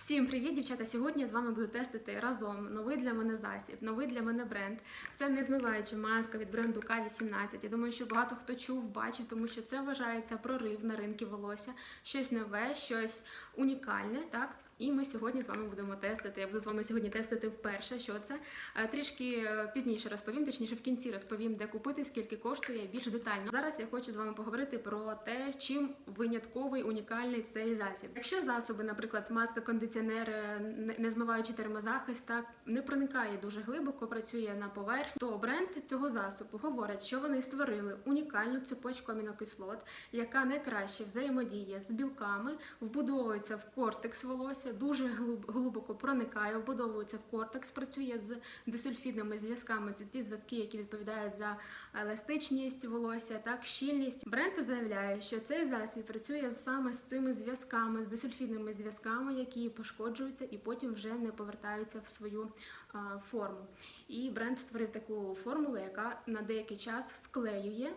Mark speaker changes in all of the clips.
Speaker 1: Всім привіт, дівчата! Сьогодні я з вами буду тестити разом новий для мене засіб, новий для мене бренд. Це незмиваюча маска від бренду К18. Я думаю, що багато хто чув, бачив, тому що це вважається прорив на ринку волосся, щось нове, щось унікальне. Так, і ми сьогодні з вами будемо тестити. Я буду з вами сьогодні тестити вперше, що це. Е, Трішки е, пізніше розповім, точніше в кінці розповім, де купити, скільки коштує більш детально. Зараз я хочу з вами поговорити про те, чим винятковий унікальний цей засіб. Якщо засоби, наприклад, маска, кондиціонер, е, не- змиваючи термозахист, так не проникає дуже глибоко, працює на поверхні, то бренд цього засобу говорить, що вони створили унікальну цепочку амінокислот, яка найкраще взаємодіє з білками, вбудовується в кортекс волосся, дуже глиб- глибоко проникає, вбудовується в кортекс, працює з дисульфідними зв'язками. Це ті зв'язки, які відповідають за еластичність волосся, так щільність. Бренд заявляє, що цей засіб працює саме з цими зв'язками, з дисульфідними зв'язками, які пошкоджуються і потім вже не повертаються в свою форму. І бренд створив таку формулу, яка на деякий час склеює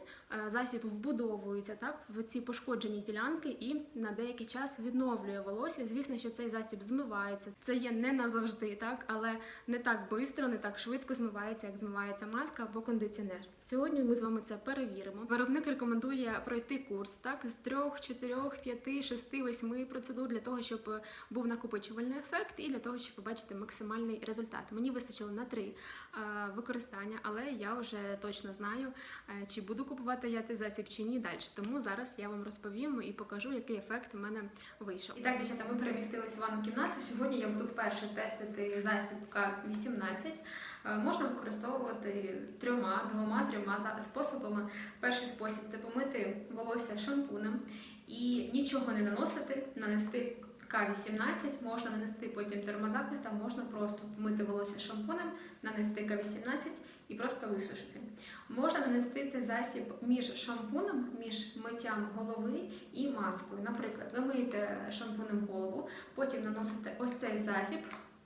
Speaker 1: засіб, вбудовується так в ці пошкоджені ділянки і на деякий час відновлює волосся. Звісно, що цей засіб змивається. Це є не назавжди, так але не так швидко, не так швидко змивається, як змивається маска або кондиціонер. Сьогодні ми з вами це перевіримо. Виробник рекомендує пройти курс так з трьох, чотирьох, п'яти, шести, восьми процедур для того, щоб е, був накопичувальний ефект, і для того, щоб побачити максимальний результат. Мені вистачило на три е, використання, але я вже точно знаю, е, чи буду купувати я цей засіб чи ні далі. Тому зараз я вам розповім і покажу, який ефект у мене вийшов. І так, дівчата, ми перемістилися в ванну кімнату. Сьогодні я буду вперше тестити засіб К18. Е, Можна використовувати трьома, двома, трьома способами. Перший спосіб це помити волосся шампунем і нічого не наносити, нанести К18, можна нанести потім термозахист, а можна просто помити волосся шампунем, нанести К18 і просто висушити. Можна нанести цей засіб між шампунем, між миттям голови і маскою. Наприклад, ви миєте шампунем голову, потім наносите ось цей засіб.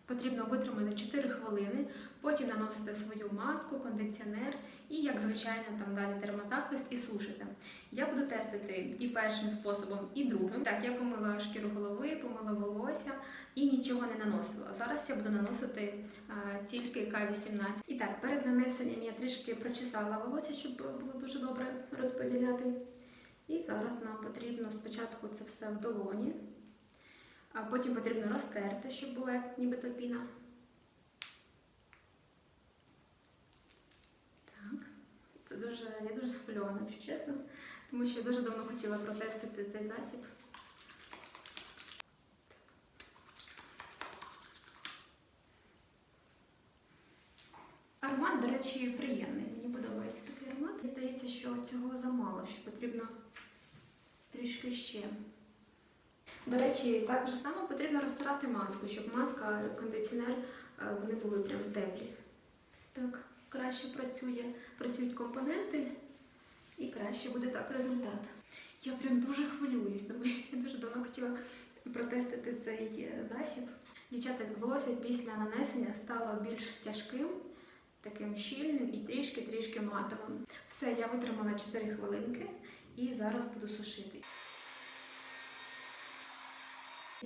Speaker 1: Потрібно витримати 4 хвилини, потім наносите свою маску, кондиціонер і, як звичайно, там далі термозахист і сушите. Я буду тестити і першим способом, і другим. Так, я помила шкіру голови, помила волосся і нічого не наносила. Зараз я буду наносити а, тільки К18. І так, перед нанесенням я трішки прочесала волосся, щоб було дуже добре розподіляти. І зараз нам потрібно спочатку це все в долоні. А потім потрібно розтерти, щоб була як нібито піна. Так. Це дуже, я дуже схвильована, якщо чесно, тому що я дуже давно хотіла протестити цей засіб. Аромат, до речі, приємний. Мені подобається такий аромат. Мені здається, що цього замало, що потрібно трішки ще. До речі, так же само потрібно розтирати маску, щоб маска, кондиціонер е, вони були прям теплі. Так, краще працює, працюють компоненти і краще буде так результат. Я прям дуже хвилююсь, тому я дуже давно хотіла протестити цей е, засіб. Дівчата, волосся після нанесення стало більш тяжким, таким щільним і трішки-трішки матовим. Все, я витримала 4 хвилинки і зараз буду сушити.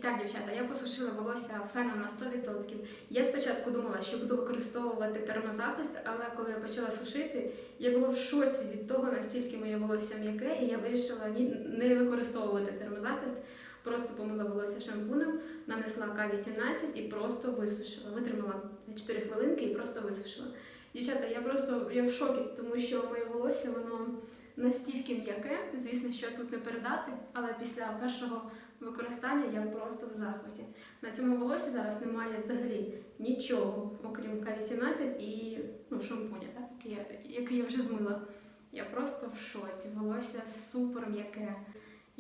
Speaker 1: Так, дівчата, я посушила волосся феном на 100%. Я спочатку думала, що буду використовувати термозахист, але коли я почала сушити, я була в шоці від того, настільки моє волосся м'яке, і я вирішила не використовувати термозахист. Просто помила волосся шампунем, нанесла К18 і просто висушила. Витримала 4 хвилинки і просто висушила. Дівчата, я просто я в шокі, тому що моє волосся воно настільки м'яке. Звісно, що тут не передати, але після першого використання я просто в захваті. На цьому волосі зараз немає взагалі нічого, окрім К18 і ну, шампуня, так, який, я, який я вже змила. Я просто в шоці. Волосся супер м'яке.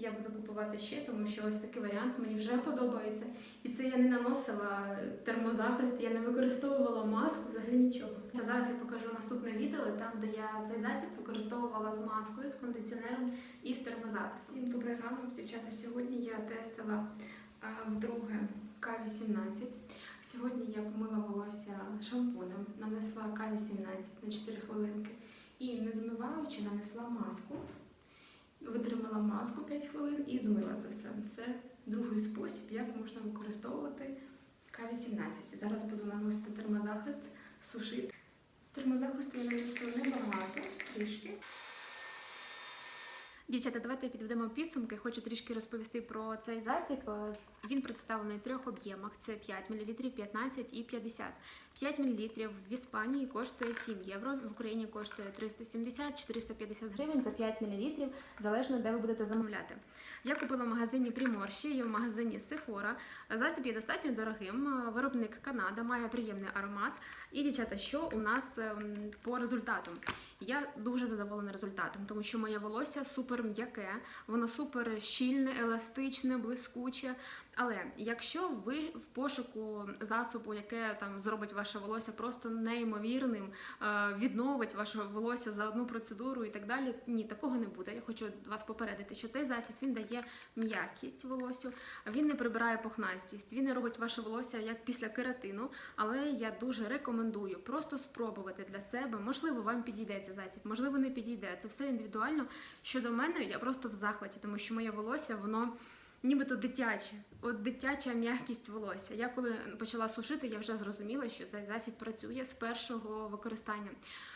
Speaker 1: Я буду купувати ще, тому що ось такий варіант мені вже подобається. І це я не наносила термозахист, я не використовувала маску, взагалі нічого. А зараз я покажу наступне відео, там де я цей засіб використовувала з маскою, з кондиціонером і з термозахистом. Всім добрий ранок, дівчата. Сьогодні я тестила вдруге К18. Сьогодні я помила волосся шампунем, нанесла К18 на 4 хвилинки і не змиваючи, нанесла маску. Витримала маску 5 хвилин і змила це все. Це другий спосіб, як можна використовувати К-18. Зараз буду наносити термозахист, сушити. Термозахисту я нанесу небагато, трішки. Дівчата, давайте підведемо підсумки. Хочу трішки розповісти про цей засіб. Е, Він представлений в трьох об'ємах: це 5 мл, 15 і 50. 5 мл в Іспанії коштує 7 євро, в Україні коштує 370-450 гривень за 5 мл, залежно де ви будете замовляти. Я купила в магазині Приморші і в магазині Sephora. Засіб є достатньо дорогим. Виробник Канада має приємний аромат. І дівчата, що у нас ем, по результату? Я дуже задоволена результатом, тому що моє волосся супер м'яке, воно супер щільне, еластичне, блискуче. Але якщо ви в пошуку засобу, яке там зробить ваше волосся просто неймовірним, е, відновить ваше волосся за одну процедуру і так далі, ні, такого не буде. Я хочу вас попередити, що цей засіб він дає м'якість волосю, він не прибирає пухнастість, він не робить ваше волосся як після кератину. Але я дуже рекомендую просто спробувати для себе. Можливо, вам підійде цей засіб, можливо, не підійде. Це все індивідуально. Щодо мене, я просто в захваті, тому що моє волосся, воно. Нібито дитяче, от дитяча м'якість волосся. Я коли почала сушити, я вже зрозуміла, що цей засіб працює з першого використання.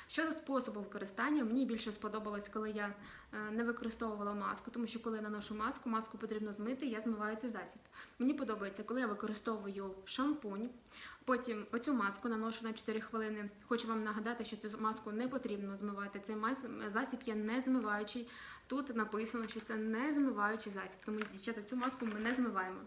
Speaker 1: Щодо способу використання, мені більше сподобалось, коли я е, не використовувала маску, тому що коли я наношу маску, маску потрібно змити, я змиваю цей засіб. Мені подобається, коли я використовую шампунь, потім оцю маску наношу на 4 хвилини. Хочу вам нагадати, що цю маску не потрібно змивати. Цей засіб є не змиваючий. Тут написано, що це не змиваючий засіб, тому дівчата цю маску ми не змиваємо.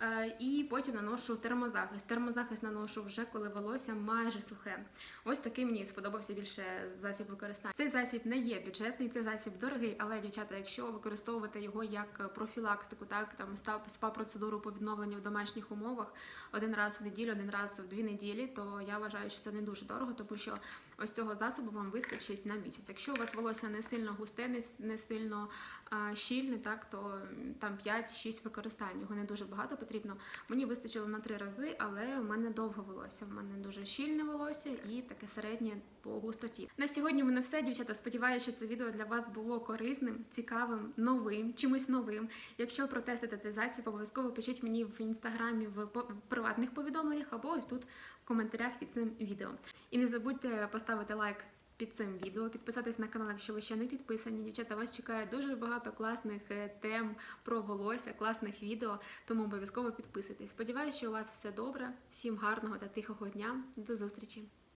Speaker 1: Е, і потім наношу термозахист. Термозахист наношу вже коли волосся майже сухе. Ось такий мені сподобався більше засіб використання. Цей засіб не є бюджетний, цей засіб дорогий, але дівчата, якщо використовувати його як профілактику, так там спа процедуру по відновленню в домашніх умовах один раз в неділю, один раз в дві неділі, то я вважаю, що це не дуже дорого, тому що ось цього засобу вам вистачить на місяць. Якщо у вас волосся не сильно густе, не, сильно щільне, так то там 5-6 використань. Його не дуже багато потрібно. Мені вистачило на три рази, але у мене довге волосся. У мене дуже щільне волосся і таке середнє по густоті. На сьогодні в мене все, дівчата. Сподіваюся, що це відео для вас було корисним, цікавим, новим, чимось новим. Якщо протестите цей засіб, обов'язково пишіть мені в інстаграмі в приватних повідомленнях або ось тут коментарях під цим відео. І не забудьте поставити лайк під цим відео, підписатись на канал, якщо ви ще не підписані. Дівчата, вас чекає дуже багато класних е, тем про волосся, класних відео, тому обов'язково підписуйтесь. Сподіваюся, що у вас все добре. Всім гарного та тихого дня. До зустрічі!